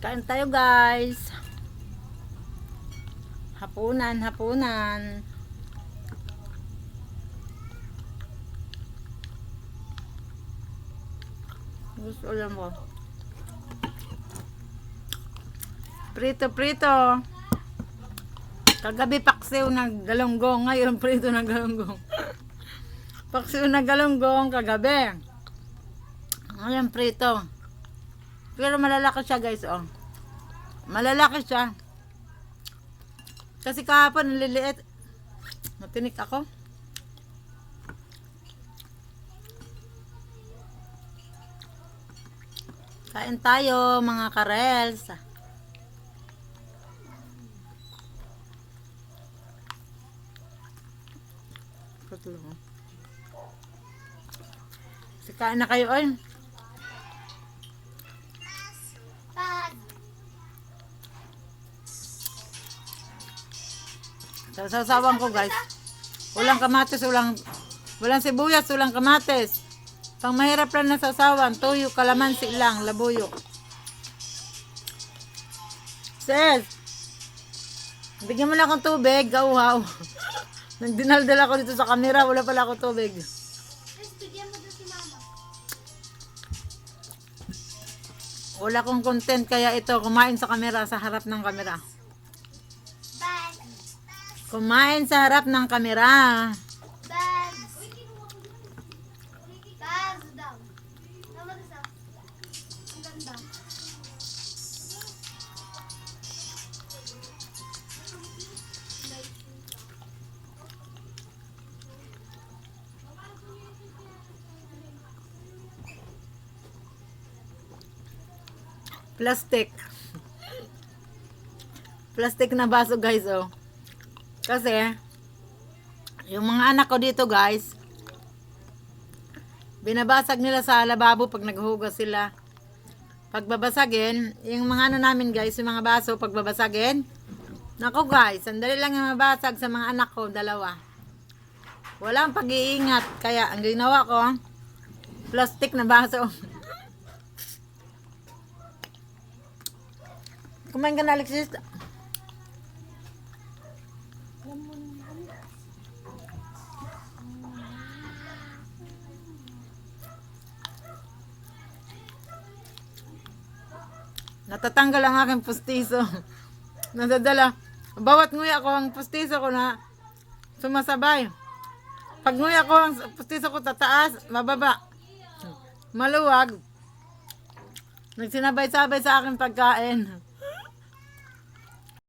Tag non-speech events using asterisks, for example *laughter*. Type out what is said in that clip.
Kain tayo guys. Hapunan, hapunan. Gusto lang mo. Prito, prito. Kagabi paksiw ng galunggong, ngayon prito ng galunggong. *laughs* paksiw ng galunggong kagabi. Ngayon prito. Pero malalaki siya guys, oh. Malalaki siya. Kasi kahapon, ang liliit. Matinik ako. Kain tayo, mga karels. Kasi kain na kayo, oy. Sa sasawan ko, guys. Walang kamatis, walang walang sibuyas, walang kamatis. Pang mahirap lang na sasawan, tuyo, kalamansi lang, labuyo. Sis, bigyan mo na akong tubig, gauhaw. *laughs* Nagdinaldal ako dito sa camera, wala pala ako tubig. Wala akong content, kaya ito, kumain sa camera, sa harap ng camera. Kumain sa harap ng kamera. Plastic. Plastic na baso guys oh. Kasi yung mga anak ko dito guys binabasag nila sa lababo pag naghuhugas sila. Pagbabasagin, yung mga ano namin guys, yung mga baso pagbabasagin. Nako guys, sandali lang yung mabasag sa mga anak ko, dalawa. Walang pag-iingat, kaya ang ginawa ko, plastic na baso. *laughs* Kumain ka na, Alexis. Natatanggal ang aking pustiso. *laughs* Nadadala. Bawat nguya ko ang pustiso ko na sumasabay. Pag nguya ko ang pustiso ko tataas, mababa. Maluwag. Nagsinabay-sabay sa aking pagkain.